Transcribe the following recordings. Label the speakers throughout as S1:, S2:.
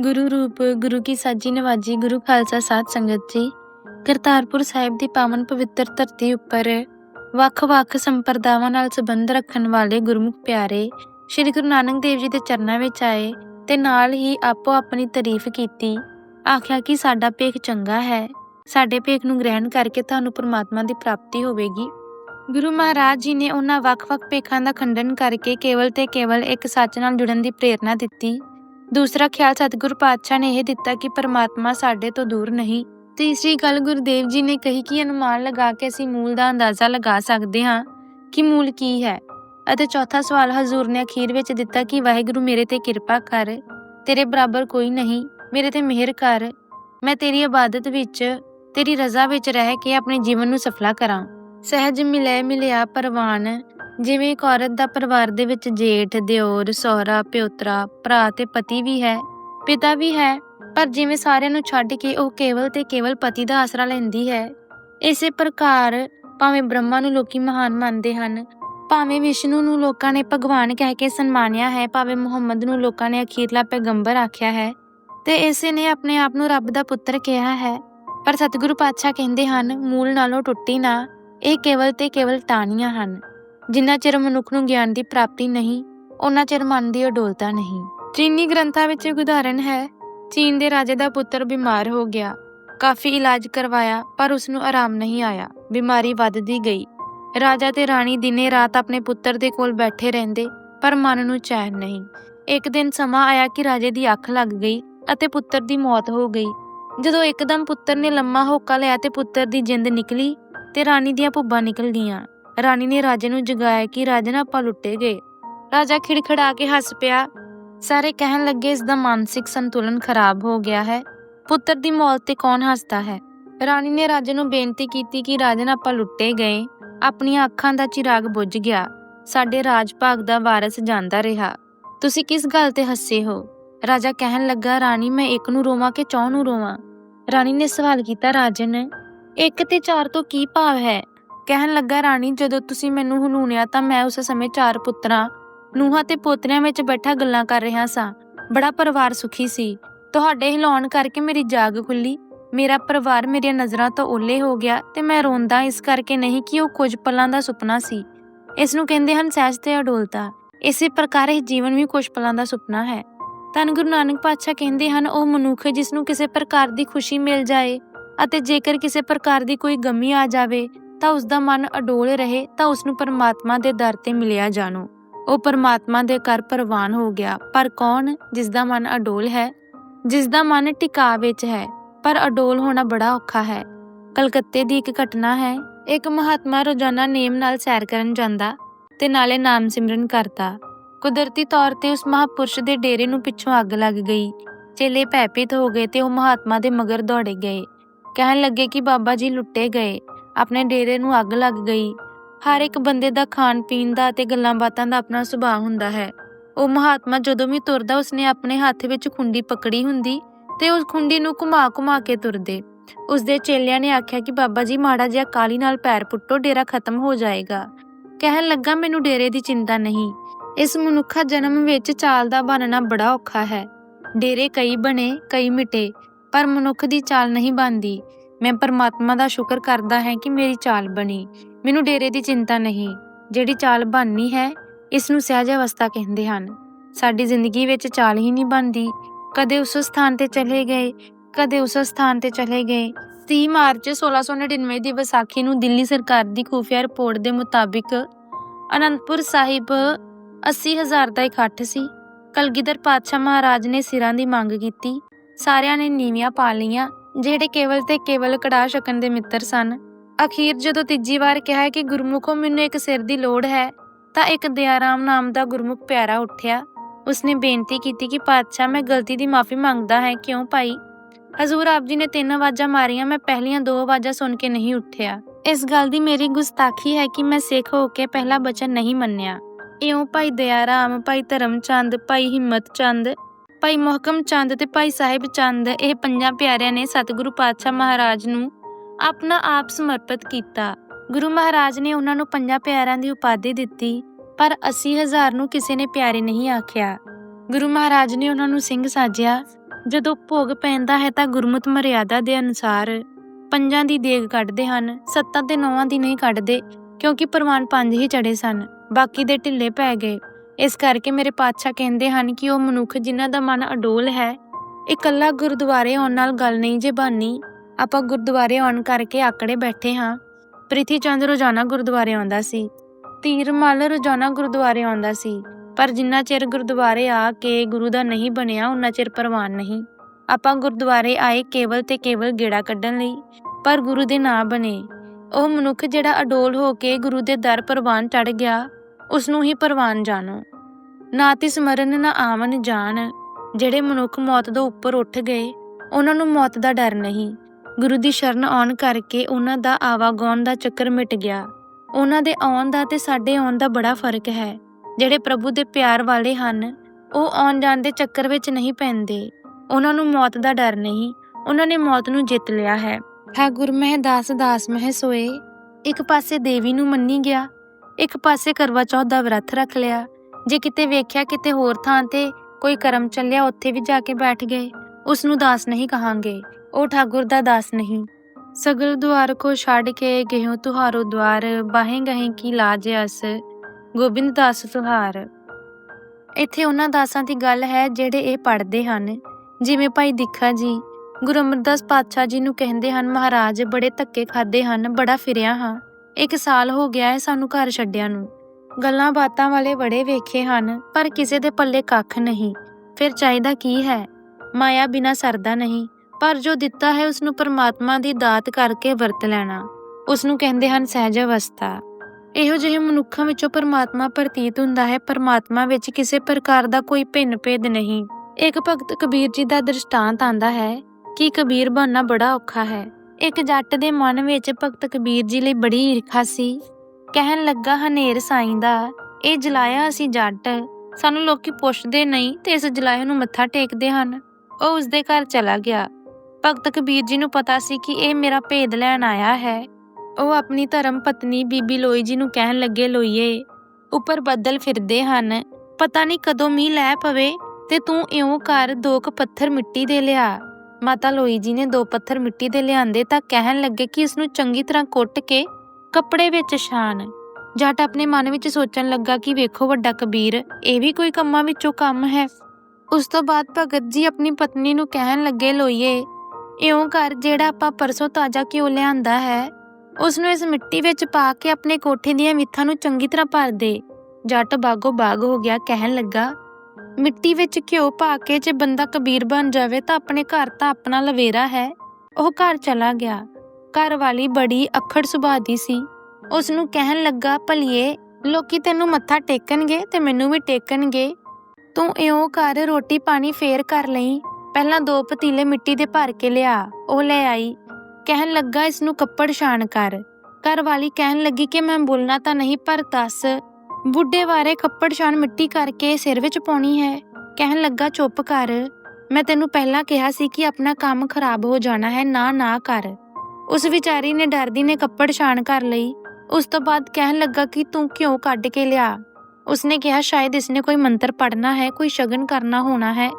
S1: ਗੁਰੂ ਰੂਪ, ਗੁਰੂ ਕੀ ਸਾਜੀ ਨਵਾਜੀ, ਗੁਰੂ ਖਾਲਸਾ ਸਾਧ ਸੰਗਤ ਜੀ, ਕਰਤਾਰਪੁਰ ਸਾਹਿਬ ਦੀ ਪਾਵਨ ਪਵਿੱਤਰ ਧਰਤੀ ਉੱਪਰ ਵੱਖ-ਵੱਖ ਸੰਪਰਦਾਵਾਂ ਨਾਲ ਸੰਬੰਧ ਰੱਖਣ ਵਾਲੇ ਗੁਰਮੁਖ ਪਿਆਰੇ, ਸ੍ਰੀ ਗੁਰੂ ਨਾਨਕ ਦੇਵ ਜੀ ਦੇ ਚਰਨਾਂ ਵਿੱਚ ਆਏ ਤੇ ਨਾਲ ਹੀ ਆਪੋ ਆਪਣੀ ਤਾਰੀਫ ਕੀਤੀ, ਆਖਿਆ ਕਿ ਸਾਡਾ ਭੇਖ ਚੰਗਾ ਹੈ, ਸਾਡੇ ਭੇਖ ਨੂੰ ਗ੍ਰਹਿਣ ਕਰਕੇ ਤੁਹਾਨੂੰ ਪਰਮਾਤਮਾ ਦੀ ਪ੍ਰਾਪਤੀ ਹੋਵੇਗੀ। ਗੁਰੂ ਮਹਾਰਾਜ ਜੀ ਨੇ ਉਹਨਾਂ ਵੱਖ-ਵੱਖ ਭੇਖਾਂ ਦਾ ਖੰਡਨ ਕਰਕੇ ਕੇਵਲ ਤੇ ਕੇਵਲ ਇੱਕ ਸੱਚ ਨਾਲ ਜੁੜਨ ਦੀ ਪ੍ਰੇਰਣਾ ਦਿੱਤੀ। ਦੂਸਰਾ ਖਿਆਲ ਸਤਿਗੁਰੂ ਪਾਤਸ਼ਾਹ ਨੇ ਇਹ ਦਿੱਤਾ ਕਿ ਪਰਮਾਤਮਾ ਸਾਡੇ ਤੋਂ ਦੂਰ ਨਹੀਂ। ਤੀਸਰੀ ਗੱਲ ਗੁਰਦੇਵ ਜੀ ਨੇ ਕਹੀ ਕਿ ਅਨੁਮਾਨ ਲਗਾ ਕੇ ਅਸੀਂ ਮੂਲ ਦਾ ਅੰਦਾਜ਼ਾ ਲਗਾ ਸਕਦੇ ਹਾਂ ਕਿ ਮੂਲ ਕੀ ਹੈ। ਅਤੇ ਚੌਥਾ ਸਵਾਲ ਹਜ਼ੂਰ ਨੇ ਅਖੀਰ ਵਿੱਚ ਦਿੱਤਾ ਕਿ ਵਾਹਿਗੁਰੂ ਮੇਰੇ ਤੇ ਕਿਰਪਾ ਕਰ, ਤੇਰੇ ਬਰਾਬਰ ਕੋਈ ਨਹੀਂ, ਮੇਰੇ ਤੇ ਮਿਹਰ ਕਰ, ਮੈਂ ਤੇਰੀ ਇਬਾਦਤ ਵਿੱਚ, ਤੇਰੀ ਰਜ਼ਾ ਵਿੱਚ ਰਹਿ ਕੇ ਆਪਣੇ ਜੀਵਨ ਨੂੰ ਸਫਲਾ ਕਰਾਂ। ਸਹਿਜ ਮਿਲੇ ਮਿਲਿਆ ਪਰਵਾਨ ਜਿਵੇਂ ਇੱਕ ਔਰਤ ਦਾ ਪਰਿਵਾਰ ਦੇ ਵਿੱਚ ਜੇਠ, ਦਿਓਰ, ਸਹੁਰਾ ਪਿਓਤਰਾ ਭਰਾ ਤੇ ਪਤੀ ਵੀ ਹੈ, ਪਿਤਾ ਵੀ ਹੈ, ਪਰ ਜਿਵੇਂ ਸਾਰਿਆਂ ਨੂੰ ਛੱਡ ਕੇ ਉਹ ਕੇਵਲ ਤੇ ਕੇਵਲ ਪਤੀ ਦਾ ਆਸਰਾ ਲੈਂਦੀ ਹੈ, ਇਸੇ ਪ੍ਰਕਾਰ ਭਾਵੇਂ ਬ੍ਰਹਮਾ ਨੂੰ ਲੋਕੀ ਮਹਾਨ ਮੰਨਦੇ ਹਨ, ਭਾਵੇਂ ਵਿਸ਼ਨੂੰ ਨੂੰ ਲੋਕਾਂ ਨੇ ਭਗਵਾਨ ਕਹਿ ਕੇ ਸਨਮਾਨਿਆ ਹੈ, ਭਾਵੇਂ ਮੁਹੰਮਦ ਨੂੰ ਲੋਕਾਂ ਨੇ ਅਖੀਰਲਾ ਪੈਗੰਬਰ ਆਖਿਆ ਹੈ, ਤੇ ਇਸੇ ਨੇ ਆਪਣੇ ਆਪ ਨੂੰ ਰੱਬ ਦਾ ਪੁੱਤਰ ਕਿਹਾ ਹੈ, ਪਰ ਸਤਿਗੁਰੂ ਪਾਤਸ਼ਾਹ ਕਹਿੰਦੇ ਹਨ, ਮੂਲ ਨਾਲੋਂ ਟੁੱਟੀ ਨਾ, ਇਹ ਕੇਵਲ ਤੇ ਕੇਵਲ ਟਾਹਣੀਆਂ ਹਨ। ਜਿੰਨਾ ਚਿਰ ਮਨੁੱਖ ਨੂੰ ਗਿਆਨ ਦੀ ਪ੍ਰਾਪਤੀ ਨਹੀਂ ਉਹਨਾਂ ਚਿਰ ਮਨ ਦੀ ਅਡੋਲਤਾ ਨਹੀਂ। ਚੀਨੀ ਗ੍ਰੰਥਾਂ ਵਿੱਚ ਇੱਕ ਉਦਾਹਰਣ ਹੈ, ਚੀਨ ਦੇ ਰਾਜੇ ਦਾ ਪੁੱਤਰ ਬਿਮਾਰ ਹੋ ਗਿਆ। ਕਾਫੀ ਇਲਾਜ ਕਰਵਾਇਆ, ਪਰ ਉਸ ਨੂੰ ਆਰਾਮ ਨਹੀਂ ਆਇਆ। ਬਿਮਾਰੀ ਵੱਧਦੀ ਗਈ। ਰਾਜਾ ਤੇ ਰਾਣੀ ਦਿਨੇ ਰਾਤ ਆਪਣੇ ਪੁੱਤਰ ਦੇ ਕੋਲ ਬੈਠੇ ਰਹਿੰਦੇ, ਪਰ ਮਨ ਨੂੰ ਚੈਨ ਨਹੀਂ। ਇੱਕ ਦਿਨ ਸਮਾਂ ਆਇਆ ਕਿ ਰਾਜੇ ਦੀ ਅੱਖ ਲੱਗ ਗਈ ਅਤੇ ਪੁੱਤਰ ਦੀ ਮੌਤ ਹੋ ਗਈ। ਜਦੋਂ ਇੱਕਦਮ ਪੁੱਤਰ ਨੇ ਲੰਮਾ ਹੋਕਾ ਲਿਆ ਤੇ ਪੁੱਤਰ ਦੀ ਜਿੰਦ ਨਿਕਲੀ ਤੇ ਰਾਣੀ ਦੀਆਂ ਭੁੱਬਾਂ ਨਿਕਲ ਗਈਆਂ। ਰਾਣੀ ਨੇ ਰਾਜੇ ਨੂੰ ਜਗਾਇਆ ਕਿ ਰਾਜਨ ਆਪਾਂ ਲੁੱਟੇ ਗਏ। ਰਾਜਾ ਖਿੜਖੜਾ ਕੇ ਹੱਸ ਪਿਆ। ਸਾਰੇ ਕਹਿਣ ਲੱਗੇ, ਇਸ ਦਾ ਮਾਨਸਿਕ ਸੰਤੁਲਨ ਖਰਾਬ ਹੋ ਗਿਆ ਹੈ। ਪੁੱਤਰ ਦੀ ਮੌਤ ਤੇ ਕੌਣ ਹੱਸਦਾ ਹੈ? ਰਾਣੀ ਨੇ ਰਾਜੇ ਨੂੰ ਬੇਨਤੀ ਕੀਤੀ ਕਿ ਰਾਜਨ ਆਪਾਂ ਲੁੱਟੇ ਗਏ। ਆਪਣੀਆਂ ਅੱਖਾਂ ਦਾ ਚਿਰਾਗ ਬੁੱਝ ਗਿਆ। ਸਾਡੇ ਰਾਜ ਭਾਗ ਦਾ ਵਾਰਸ ਜਾਂਦਾ ਰਿਹਾ। ਤੁਸੀਂ ਕਿਸ ਗੱਲ ਤੇ ਹੱਸੇ ਹੋ? ਰਾਜਾ ਕਹਿਣ ਲੱਗਾ, ਰਾਣੀ, ਮੈਂ ਇੱਕ ਨੂੰ ਰੋਵਾਂ ਕਿ ਚੌਂ ਨੂੰ ਰੋਵਾਂ? ਰਾਣੀ ਨੇ ਸਵਾਲ ਕੀਤਾ, ਰਾਜਨ, ਇੱਕ ਤੇ ਚਾਰ ਤੋਂ ਕੀ ਭਾਵ ਹੈ? ਕਹਿਣ ਲੱਗਾ, ਰਾਣੀ, ਜਦੋਂ ਤੁਸੀਂ ਮੈਨੂੰ ਹਲੂਣਿਆ ਤਾਂ ਮੈਂ ਉਸ ਸਮੇਂ ਚਾਰ ਪੁੱਤਰਾਂ, ਨੂੰਹਾਂ ਤੇ ਪੋਤਰਿਆਂ ਵਿੱਚ ਬੈਠਾ ਗੱਲਾਂ ਕਰ ਰਿਹਾ ਸਾਂ। ਬੜਾ ਪਰਿਵਾਰ ਸੁਖੀ ਸੀ। ਤੁਹਾਡੇ ਹਿਲਾਉਣ ਕਰਕੇ ਮੇਰੀ ਜਾਗ ਖੁੱਲੀ। ਮੇਰਾ ਪਰਿਵਾਰ ਮੇਰੀਆਂ ਨਜ਼ਰਾਂ ਤੋਂ ਓਲੇ ਹੋ ਗਿਆ ਤੇ ਮੈਂ ਰੋਂਦਾ, ਇਸ ਕਰਕੇ ਨਹੀਂ ਕਿ ਉਹ ਕੁਝ ਪਲਾਂ ਦਾ ਸੁਪਨਾ ਸੀ। ਇਸ ਨੂੰ ਕਹਿੰਦੇ ਹਨ ਸਹਿਜ ਤੇ ਅਡੋਲਤਾ। ਇਸੇ ਪ੍ਰਕਾਰ ਇਹ ਜੀਵਨ ਵੀ ਕੁਝ ਪਲਾਂ ਦਾ ਸੁਪਨਾ ਹੈ। ਧੰਨ ਗੁਰੂ ਨਾਨਕ ਪਾਤਸ਼ਾਹ ਕਹਿੰਦੇ ਹਨ, ਉਹ ਮਨੁੱਖ ਜਿਸ ਨੂੰ ਕਿਸੇ ਪ੍ਰਕਾਰ ਦੀ ਖੁਸ਼ੀ ਮਿਲ ਜਾਏ ਅਤੇ ਜੇਕਰ ਕਿਸੇ ਪ੍ਰਕਾਰ ਦੀ ਕੋਈ ਗਮੀ ਆ ਜਾਵੇ ਤਾਂ ਉਸ ਦਾ ਮਨ ਅਡੋਲ ਰਹੇ ਤਾਂ ਉਸ ਨੂੰ ਪਰਮਾਤਮਾ ਦੇ ਦਰ ਤੇ ਮਿਲਿਆ ਜਾਣੋ। ਉਹ ਪਰਮਾਤਮਾ ਦੇ ਕਰ ਪ੍ਰਵਾਨ ਹੋ ਗਿਆ, ਪਰ ਕੌਣ ਜਿਸ ਦਾ ਮਨ ਅਡੋਲ ਹੈ? ਜਿਸ ਦਾ ਮਨ ਟਿਕਾ ਵਿੱਚ ਹੈ, ਪਰ ਅਡੋਲ ਹੋਣਾ ਬੜਾ ਔਖਾ ਹੈ। ਕਲਕੱਤੇ ਦੀ ਇੱਕ ਘਟਨਾ ਹੈ, ਇੱਕ ਮਹਾਤਮਾ ਰੋਜ਼ਾਨਾ ਨੇਮ ਨਾਲ ਸੈਰ ਕਰਨ ਜਾਂਦਾ ਤੇ ਨਾਲੇ ਨਾਮ ਸਿਮਰਨ ਕਰਦਾ। ਕੁਦਰਤੀ ਤੌਰ ਤੇ ਉਸ ਮਹਾਪੁਰਸ਼ ਦੇ ਡੇਰੇ ਨੂੰ ਪਿੱਛੋਂ ਅੱਗ ਲੱਗ ਗਈ। ਚੇਲੇ ਭੈਭੀਤ ਹੋ ਗਏ ਤੇ ਉਹ ਮਹਾਤਮਾ ਦੇ ਮਗਰ ਦੌੜੇ ਗਏ। ਕਹਿਣ ਲੱਗੇ ਕਿ ਬਾਬਾ ਜੀ ਲੁੱਟੇ ਗਏ। ਆਪਣੇ ਡੇਰੇ ਨੂੰ ਅੱਗ ਲੱਗ ਗਈ। ਹਰ ਇੱਕ ਬੰਦੇ ਦਾ ਖਾਣ ਪੀਣ ਦਾ ਤੇ ਗੱਲਾਂ ਬਾਤਾਂ ਦਾ ਆਪਣਾ ਸੁਭਾਅ ਹੁੰਦਾ ਹੈ। ਉਹ ਮਹਾਤਮਾ ਜਦੋਂ ਵੀ ਤੁਰਦਾ, ਉਸਨੇ ਆਪਣੇ ਹੱਥ ਵਿੱਚ ਖੁੰਡੀ ਪਕੜੀ ਹੁੰਦੀ ਤੇ ਉਸ ਖੁੰਡੀ ਨੂੰ ਘੁਮਾ-ਘੁਮਾ ਕੇ ਤੁਰਦੇ। ਉਸਦੇ ਚੇਲਿਆਂ ਨੇ ਆਖਿਆ ਕਿ ਬਾਬਾ ਜੀ, ਮਾੜਾ ਜਿਹਾ ਕਾਲੀ ਨਾਲ ਪੈਰ ਪੁੱਟੋ, ਡੇਰਾ ਖਤਮ ਹੋ ਜਾਏਗਾ। ਕਹਿਣ ਲੱਗਾ, ਮੈਨੂੰ ਡੇਰੇ ਦੀ ਚਿੰਤਾ ਨਹੀਂ। ਇਸ ਮਨੁੱਖਾ ਜਨਮ ਵਿੱਚ ਚਾਲ ਦਾ ਬਣਨਾ ਬੜਾ ਔਖਾ ਹੈ। ਡੇਰੇ ਕਈ ਬਣੇ, ਕਈ ਮਿਟੇ, ਪਰ ਮਨੁੱਖ ਦੀ ਚਾਲ ਨਹੀਂ ਬਣਦੀ। ਮੈਂ ਪਰਮਾਤਮਾ ਦਾ ਸ਼ੁਕਰ ਕਰਦਾ ਹਾਂ ਕਿ ਮੇਰੀ ਚਾਲ ਬਣੀ। ਮੈਨੂੰ ਡੇਰੇ ਦੀ ਚਿੰਤਾ ਨਹੀਂ। ਜਿਹੜੀ ਚਾਲ ਬਣਨੀ ਹੈ ਇਸ ਨੂੰ ਸਹਿਜ ਅਵਸਥਾ ਕਹਿੰਦੇ ਹਨ। ਸਾਡੀ ਜ਼ਿੰਦਗੀ ਵਿੱਚ ਚਾਲ ਹੀ ਨਹੀਂ ਬਣਦੀ। ਕਦੇ ਉਸ ਸਥਾਨ ਤੇ ਚਲੇ ਗਏ, ਕਦੇ ਉਸ ਸਥਾਨ ਤੇ ਚਲੇ ਗਏ। 30 ਮਾਰਚ 1699 ਦੀ ਵਿਸਾਖੀ ਨੂੰ ਦਿੱਲੀ ਸਰਕਾਰ ਦੀ ਖੂਫੀਆ ਰਿਪੋਰਟ ਦੇ ਮੁਤਾਬਿਕ ਅਨੰਦਪੁਰ ਸਾਹਿਬ 80000 ਦਾ ਇਕੱਠ ਸੀ। ਕਲਗੀਧਰ ਪਾਤਸ਼ਾਹ ਮਹਾਰਾਜ ਨੇ ਸਿਰਾਂ ਦੀ ਮੰਗ ਕੀਤੀ। ਸਾਰਿਆਂ ਨੇ ਨੀਵੀਆਂ ਪਾ ਲਈਆਂ। ਜਿਹੜੇ ਕੇਵਲ ਤੇ ਕੇਵਲ ਕੜਾ ਛਕਣ ਦੇ ਮਿੱਤਰ ਸਨ। ਅਖੀਰ ਜਦੋਂ ਤੀਜੀ ਵਾਰ ਕਿਹਾ ਕਿ ਗੁਰਮੁਖੋ, ਮੈਨੂੰ ਇੱਕ ਸਿਰ ਦੀ ਲੋੜ ਹੈ, ਤਾਂ ਇੱਕ ਦਿਆਰਾਮ ਨਾਮ ਦਾ ਗੁਰਮੁਖ ਪਿਆਰਾ ਉੱਠਿਆ। ਉਸਨੇ ਬੇਨਤੀ ਕੀਤੀ ਕਿ, ਪਾਤਸ਼ਾਹ, ਮੈਂ ਗਲਤੀ ਦੀ ਮਾਫੀ ਮੰਗਦਾ ਹਾਂ, ਕਿਉਂ ਭਾਈ? ਹਜ਼ੂਰ ਆਪ ਜੀ ਨੇ ਤਿੰਨ ਆਵਾਜ਼ਾਂ ਮਾਰੀਆਂ, ਮੈਂ ਪਹਿਲੀਆਂ ਦੋ ਆਵਾਜ਼ਾਂ ਸੁਣ ਕੇ ਨਹੀਂ ਉੱਠਿਆ। ਇਸ ਗੱਲ ਦੀ ਮੇਰੀ ਗੁਸਤਾਖੀ ਹੈ ਕਿ ਮੈਂ ਸਿੱਖ ਹੋ ਕੇ ਪਹਿਲਾ ਬਚਨ ਨਹੀਂ ਮੰਨਿਆ। ਇਉਂ ਭਾਈ ਦਇਆਰਾਮ ਭਾਈ ਧਰਮਚੰਦ, ਭਾਈ ਹਿੰਮਤ ਚੰਦ ਭਾਈ ਮੋਹਕਮ ਚੰਦ ਤੇ ਭਾਈ ਸਾਹਿਬ ਚੰਦ, ਇਹ ਪੰਜਾਂ ਪਿਆਰਿਆਂ ਨੇ ਸਤਿਗੁਰੂ ਪਾਤਸ਼ਾਹ ਮਹਾਰਾਜ ਨੂੰ ਆਪਣਾ ਆਪ ਸਮਰਪਿਤ ਕੀਤਾ। ਗੁਰੂ ਮਹਾਰਾਜ ਨੇ ਉਹਨਾਂ ਨੂੰ ਪੰਜਾਂ ਪਿਆਰਿਆਂ ਦੀ ਉਪਾਧੀ ਦਿੱਤੀ, ਪਰ 80000 ਨੂੰ ਕਿਸੇ ਨੇ ਪਿਆਰੇ ਨਹੀਂ ਆਖਿਆ। ਗੁਰੂ ਮਹਾਰਾਜ ਨੇ ਉਹਨਾਂ ਨੂੰ ਸਿੰਘ ਸਾਜਿਆ। ਜਦੋਂ ਭੋਗ ਪੈਂਦਾ ਹੈ ਤਾਂ ਗੁਰਮਤ ਮਰਿਆਦਾ ਦੇ ਅਨੁਸਾਰ ਪੰਜਾਂ ਦੀ ਦੇਗ ਕੱਢਦੇ ਹਨ, ਸੱਤਾਂ ਤੇ ਨੌਵਾਂ ਦੀ ਨਹੀਂ ਕੱਢਦੇ, ਕਿਉਂਕਿ ਪਰਵਾਨ ਪੰਜ ਹੀ ਚੜੇ ਸਨ, ਬਾਕੀ ਦੇ ਢਿੱਲੇ ਪੈ ਗਏ। ਇਸ ਕਰਕੇ ਮੇਰੇ ਪਾਤਸ਼ਾਹ ਕਹਿੰਦੇ ਹਨ ਕਿ ਉਹ ਮਨੁੱਖ ਜਿਨ੍ਹਾਂ ਦਾ ਮਨ ਅਡੋਲ ਹੈ ਇਕੱਲਾ ਗੁਰਦੁਆਰੇ ਆਉਣ ਨਾਲ ਗੱਲ ਨਹੀਂ ਜੇ ਬਾਨੀ। ਆਪਾਂ ਗੁਰਦੁਆਰੇ ਆਉਣ ਕਰਕੇ ਆਕੜੇ ਬੈਠੇ ਹਾਂ। ਪ੍ਰਿਥੀ ਚੰਦ ਰੋਜ਼ਾਨਾ ਗੁਰਦੁਆਰੇ ਆਉਂਦਾ ਸੀ। ਧੀਰ ਮੱਲ ਰੋਜ਼ਾਨਾ ਗੁਰਦੁਆਰੇ ਆਉਂਦਾ ਸੀ। ਪਰ ਜਿੰਨਾ ਚਿਰ ਗੁਰਦੁਆਰੇ ਆ ਕੇ ਗੁਰੂ ਦਾ ਨਹੀਂ ਬਣਿਆ, ਉਨਾ ਚਿਰ ਪ੍ਰਵਾਨ ਨਹੀਂ। ਆਪਾਂ ਗੁਰਦੁਆਰੇ ਆਏ ਕੇਵਲ ਤੇ ਕੇਵਲ ਗੇੜਾ ਕੱਢਣ ਲਈ, ਪਰ ਗੁਰੂ ਦੇ ਨਾਂ ਬਣੇ। ਉਹ ਮਨੁੱਖ ਜਿਹੜਾ ਅਡੋਲ ਹੋ ਕੇ ਗੁਰੂ ਦੇ ਦਰ ਪ੍ਰਵਾਨ ਚੜ ਗਿਆ ਉਸ ਨੂੰ ਹੀ ਪ੍ਰਵਾਨ ਜਾਣੋ। ਨਾ ਤਿਸ ਮਰਨ ਨਾ ਆਵਨ ਜਾਣ। ਜਿਹੜੇ ਮਨੁੱਖ ਮੌਤ ਤੋਂ ਉੱਪਰ ਉੱਠ ਗਏ, ਉਹਨਾਂ ਨੂੰ ਮੌਤ ਦਾ ਡਰ ਨਹੀਂ। ਗੁਰੂ ਦੀ ਸ਼ਰਨ ਆਉਣ ਕਰਕੇ ਉਹਨਾਂ ਦਾ ਆਵਾਗਾਉਣ ਦਾ ਚੱਕਰ ਮਿਟ ਗਿਆ। ਉਹਨਾਂ ਦੇ ਆਉਣ ਦਾ ਤੇ ਸਾਡੇ ਆਉਣ ਦਾ ਬੜਾ ਫ਼ਰਕ ਹੈ। ਜਿਹੜੇ ਪ੍ਰਭੂ ਦੇ ਪਿਆਰ ਵਾਲੇ ਹਨ, ਉਹ ਆਉਣ ਜਾਣ ਦੇ ਚੱਕਰ ਵਿੱਚ ਨਹੀਂ ਪੈਂਦੇ। ਉਹਨਾਂ ਨੂੰ ਮੌਤ ਦਾ ਡਰ ਨਹੀਂ, ਉਹਨਾਂ ਨੇ ਮੌਤ ਨੂੰ ਜਿੱਤ ਲਿਆ ਹੈ। ਠਾਕੁਰ ਮਹਿ ਦਾਸ ਦਾਸ ਮਹਿ ਸੋਏ। ਇੱਕ ਪਾਸੇ ਦੇਵੀ ਨੂੰ ਮੰਨੀ ਗਿਆ, ਇੱਕ ਪਾਸੇ ਕਰਵਾ ਚੌਥ ਦਾ ਵਰਤ ਰੱਖ ਲਿਆ। ਜੇ ਕਿਤੇ ਵੇਖਿਆ ਕਿਤੇ ਹੋਰ ਥਾਂ ਤੇ ਕੋਈ ਕਰਮ ਚੱਲਿਆ, ਉੱਥੇ ਵੀ ਜਾ ਕੇ ਬੈਠ ਗਏ। ਉਸ ਨੂੰ ਦਾਸ ਨਹੀਂ ਕਹਾਂਗੇ। ਉਹ ਠਾਗੁਰ ਦਾ ਦਾਸ ਨਹੀਂ। ਸਗਲ ਦੁਆਰ ਕੋ ਛੱਡ ਕੇ ਗਇਓ ਤੁਹਾਰੋ ਦੁਆਰ, ਬਾਹੇ ਗਹੇ ਕੀ ਲਾਜ ਅਸ, ਗੋਬਿੰਦ ਦਾਸ ਤੁਹਾਰ ਇੱਥੇ ਉਹਨਾਂ ਦਾਸਾਂ ਦੀ ਗੱਲ ਹੈ ਜਿਹੜੇ ਇਹ ਪੜ੍ਹਦੇ ਹਨ। ਜਿਵੇਂ ਭਾਈ ਦਿੱਖਾ ਜੀ, ਗੁਰੂ ਅਮਰਦਾਸ ਪਾਤਸ਼ਾਹ ਜੀ ਨੂੰ ਕਹਿੰਦੇ ਹਨ, ਮਹਾਰਾਜ ਬੜੇ ਧੱਕੇ ਖਾਦੇ ਹਨ, ਬੜਾ ਫਿਰਿਆ ਹਾਂ। ਇੱਕ ਸਾਲ ਹੋ ਗਿਆ ਹੈ ਸਾਨੂੰ ਘਰ ਛੱਡਿਆਂ ਨੂੰ। ਗੱਲਾਂ ਬਾਤਾਂ ਵਾਲੇ ਬੜੇ ਵੇਖੇ ਹਨ, ਪਰ ਕਿਸੇ ਦੇ ਪੱਲੇ ਕੱਖ ਨਹੀਂ। ਫਿਰ ਚਾਹੀਦਾ ਕੀ ਹੈ? ਮਾਇਆ ਬਿਨਾ ਸਰਦਾ ਨਹੀਂ, ਪਰ ਜੋ ਦਿੱਤਾ ਹੈ ਉਸ ਨੂੰ ਪਰਮਾਤਮਾ ਦੀ ਦਾਤ ਕਰਕੇ ਵਰਤ ਲੈਣਾ। ਉਸ ਨੂੰ ਕਹਿੰਦੇ ਹਨ ਸਹਿਜ ਅਵਸਥਾ। ਇਹੋ ਜਿਹੇ ਮਨੁੱਖਾਂ ਵਿੱਚੋਂ ਪਰਮਾਤਮਾ ਪ੍ਰਤੀਤ ਹੁੰਦਾ ਹੈ, ਪਰਮਾਤਮਾ ਵਿੱਚ ਕਿਸੇ ਪ੍ਰਕਾਰ ਦਾ ਕੋਈ ਭਿੰਨ ਭੇਦ ਨਹੀਂ। ਇੱਕ ਭਗਤ ਕਬੀਰ ਜੀ ਦਾ ਦ੍ਰਿਸ਼ਟਾਂਤ ਆਂਦਾ ਹੈ ਕਿ ਕਬੀਰ ਬਣਨਾ ਬੜਾ ਔਖਾ ਹੈ। ਇੱਕ ਜੱਟ ਦੇ ਮਨ ਵਿੱਚ ਭਗਤ ਕਬੀਰ ਜੀ ਲਈ ਬੜੀ ਈਰਖਾ ਸੀ ਕਹਿਣ ਲੱਗਾ, ਹਨੇਰ ਸਾਈਂ ਦਾ, ਇਹ ਜਲਾਇਆ ਅਸੀਂ ਜੱਟ। ਸਾਨੂੰ ਲੋਕੀ ਪੁੱਛਦੇ ਨਹੀਂ ਤੇ ਇਸ ਜਲਾਏ ਨੂੰ ਮੱਥਾ ਟੇਕਦੇ ਹਨ। ਉਹ ਉਸਦੇ ਘਰ ਚਲਾ ਗਿਆ। ਭਗਤ ਕਬੀਰ ਜੀ ਨੂੰ ਪਤਾ ਸੀ ਕਿ ਇਹ ਮੇਰਾ ਭੇਦ ਲੈਣ ਆਇਆ ਹੈ। ਉਹ ਆਪਣੀ ਧਰਮ ਪਤਨੀ ਬੀਬੀ ਲੋਈ ਜੀ ਨੂੰ ਕਹਿਣ ਲੱਗੇ, ਲੋਈਏ, ਉੱਪਰ ਬੱਦਲ ਫਿਰਦੇ ਹਨ। ਪਤਾ ਨਹੀਂ ਕਦੋਂ ਮੀਂਹ ਲੈ ਪਵੇ ਤੇ ਤੂੰ ਇਉਂ ਕਰ ਦੋ ਕੁ ਪੱਥਰ ਮਿੱਟੀ ਦੇ ਲਿਆ। ਮਾਤਾ ਲੋਈ ਜੀ ਨੇ ਦੋ ਪੱਥਰ ਮਿੱਟੀ ਦੇ ਲਿਆਂਦੇ ਤਾਂ ਕਹਿਣ ਲੱਗੇ ਕਿ ਇਸ ਨੂੰ ਚੰਗੀ ਤਰ੍ਹਾਂ ਕੁੱਟ ਕੇ ਕੱਪੜੇ ਵਿੱਚ ਸ਼ਾਨ। ਜੱਟ ਆਪਣੇ ਮਨ ਵਿੱਚ ਸੋਚਣ ਲੱਗਾ ਕਿ ਵੇਖੋ ਵੱਡਾ ਕਬੀਰ, ਇਹ ਵੀ ਕੋਈ ਕੰਮਾਂ ਵਿੱਚੋਂ ਕੰਮ ਹੈ। ਉਸ ਤੋਂ ਬਾਅਦ ਭਗਤ ਜੀ ਆਪਣੀ ਪਤਨੀ ਨੂੰ ਕਹਿਣ ਲੱਗੇ, ਲੋਈਏ, ਇਉਂ ਕਰ, ਜਿਹੜਾ ਆਪਾਂ ਪਰਸੋਂ ਤਾਜ਼ਾ ਘਿਓ ਲਿਆਂਦਾ ਹੈ ਉਸ ਨੂੰ ਇਸ ਮਿੱਟੀ ਵਿੱਚ ਪਾ ਕੇ ਆਪਣੇ ਕੋਠੇ ਦੀਆਂ ਮਿੱਥਾਂ ਨੂੰ ਚੰਗੀ ਤਰ੍ਹਾਂ ਭਰ ਦੇ। ਜੱਟ ਬਾਗੋ ਬਾਗ ਹੋ ਗਿਆ, ਕਹਿਣ ਲੱਗਾ, ਮਿੱਟੀ ਵਿੱਚ ਘਿਓ ਪਾ ਕੇ ਜੇ ਬੰਦਾ ਕਬੀਰ ਬਣ ਜਾਵੇ ਤਾਂ ਆਪਣੇ ਘਰ ਤਾਂ ਆਪਣਾ ਲਵੇਰਾ ਹੈ। ਉਹ ਘਰ ਚਲਾ ਗਿਆ। ਘਰ ਵਾਲੀ ਬੜੀ ਅਖੜ ਸੁਭਾਅ ਦੀ ਸੀ। ਉਸ ਨੂੰ ਕਹਿਣ ਲੱਗਾ, ਭਲੀਏ, ਲੋਕੀ ਤੈਨੂੰ ਮੱਥਾ ਟੇਕਣਗੇ ਤੇ ਮੈਨੂੰ ਵੀ ਟੇਕਣਗੇ। ਤੂੰ ਇਉਂ ਕਰ, ਰੋਟੀ ਪਾਣੀ ਫੇਰ ਕਰ ਲਈ। ਪਹਿਲਾਂ ਦੋ ਪਤੀਲੇ ਮਿੱਟੀ ਦੇ ਭਰ ਕੇ ਲਿਆ, ਉਹ ਲੈ ਆਈ। ਕਹਿਣ ਲੱਗਾ ਇਸ ਨੂੰ ਕੱਪੜ ਛਾਣ ਕਰ। ਘਰ ਵਾਲੀ ਕਹਿਣ ਲੱਗੀ ਕਿ ਮੈਂ ਬੋਲਣਾ ਤਾਂ ਨਹੀਂ, ਪਰ ਦੱਸ, ਬੁੱਢੇ ਵਾਰੇ ਕੱਪੜ ਛਾਣ ਮਿੱਟੀ ਕਰਕੇ ਸਿਰ ਵਿੱਚ ਪਾਉਣੀ ਹੈ। ਕਹਿਣ ਲੱਗਾ, ਚੁੱਪ ਕਰ। ਮੈਂ ਤੈਨੂੰ ਪਹਿਲਾਂ ਕਿਹਾ ਸੀ ਕਿ ਆਪਣਾ ਕੰਮ ਖਰਾਬ ਹੋ ਜਾਣਾ ਹੈ ਨਾ ਨਾ ਕਰ। ਉਸ ਵਿਚਾਰੀ ਨੇ ਡਰਦੀ ਨੇ ਕੱਪੜ ਛਾਣ ਕਰ ਲਈ। ਉਸ ਤੋਂ ਬਾਅਦ ਕਹਿਣ ਲੱਗਾ ਕਿ ਤੂੰ ਕਿਉਂ ਕੱਢ ਕੇ ਲਿਆ? ਉਸਨੇ ਕਿਹਾ, ਸ਼ਾਇਦ ਇਸਨੇ ਕੋਈ ਮੰਤਰ ਪੜਨਾ ਹੈ, ਕੋਈ ਸ਼ਗਨ ਕਰਨਾ ਹੋਣਾ ਹੈ।